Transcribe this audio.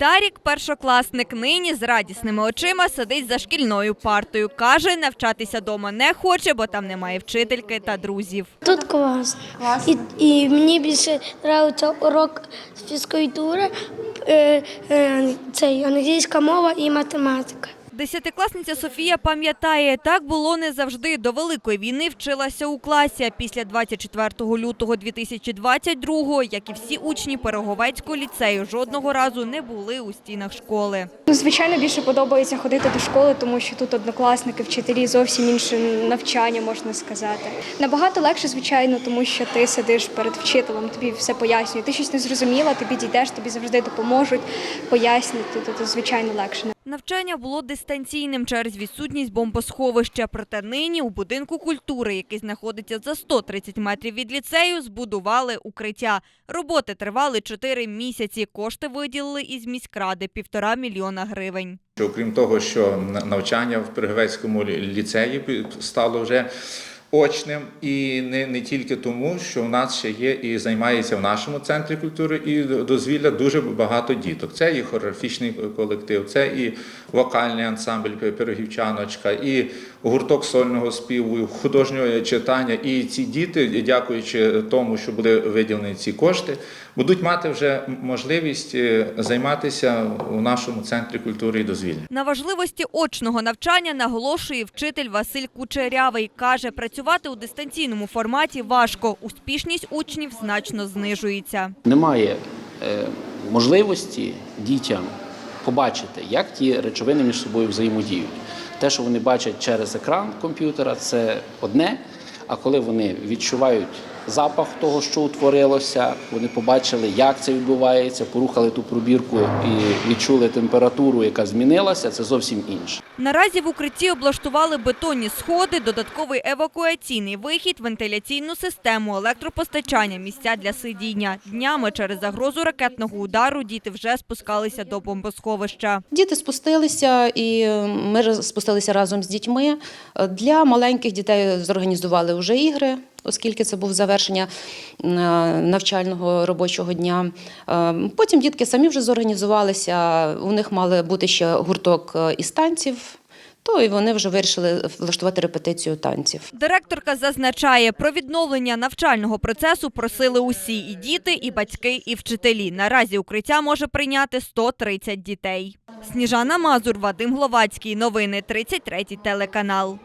Дарік, першокласник, нині з радісними очима сидить за шкільною партою. Каже, навчатися дома не хоче, бо там немає вчительки та друзів. Тут класно. І, і мені більше подобається урок з фізкультури, е, е, цей, англійська мова і математика. Десятикласниця Софія пам'ятає, так було не завжди. До Великої війни вчилася у класі. А після 24 лютого 2022-го, як і всі учні Переговецького ліцею, жодного разу не були у стінах школи. Ну, Звичайно, більше подобається ходити до школи, тому що тут однокласники, вчителі зовсім інше навчання, можна сказати. Набагато легше, звичайно, тому що ти сидиш перед вчителем, тобі все пояснюють. Ти щось не зрозуміла, ти підійдеш, тобі завжди допоможуть, пояснять. Тут, тут звичайно легше. Навчання було дистанційним через відсутність бомбосховища. Проте нині у будинку культури, який знаходиться за 130 метрів від ліцею, збудували укриття. Роботи тривали 4 місяці. Кошти виділили із міськради – півтора мільйона гривень. Окрім того, що на- навчання в Переговецькому лі- ліцеї стало вже очним, і не, не тільки тому, що в нас ще є і займається в нашому центрі культури і дозвілля дуже багато діток. Це і хореографічний колектив, це і вокальний ансамбль Пирогівчаночка, і гурток сольного співу, художнього читання. І ці діти, дякуючи тому, що були виділені ці кошти, будуть мати вже можливість е, займатися у нашому центрі культури і дозвілля. На важливості очного навчання наголошує вчитель Василь Кучерявий. Каже, працювати у дистанційному форматі важко. Успішність учнів значно знижується. немає е, можливості дітям побачити, як ті речовини між собою взаємодіють. Те, що вони бачать через екран комп'ютера, це одне. А коли вони відчувають запах того, що утворилося, вони побачили, як це відбувається, порухали ту пробірку і відчули температуру, яка змінилася, це зовсім інше. Наразі в укритті облаштували бетонні сходи, додатковий евакуаційний вихід, вентиляційну систему, електропостачання, місця для сидіння. Днями через загрозу ракетного удару діти вже спускалися до бомбосховища. Діти спустилися, і ми спустилися разом з дітьми. Для маленьких дітей зорганізували вже ігри, оскільки це був завершення е, навчального робочого дня. Е, Потім дітки самі вже зорганізувалися. У них мали бути ще гурток е, із танців. То і вони вже вирішили влаштувати репетицію танців. Директорка зазначає, про відновлення навчального процесу просили усі – і діти, і батьки, і вчителі. Наразі укриття може прийняти 130 дітей. Сніжана Мазур, Вадим Гловацький. Новини 33 телеканал.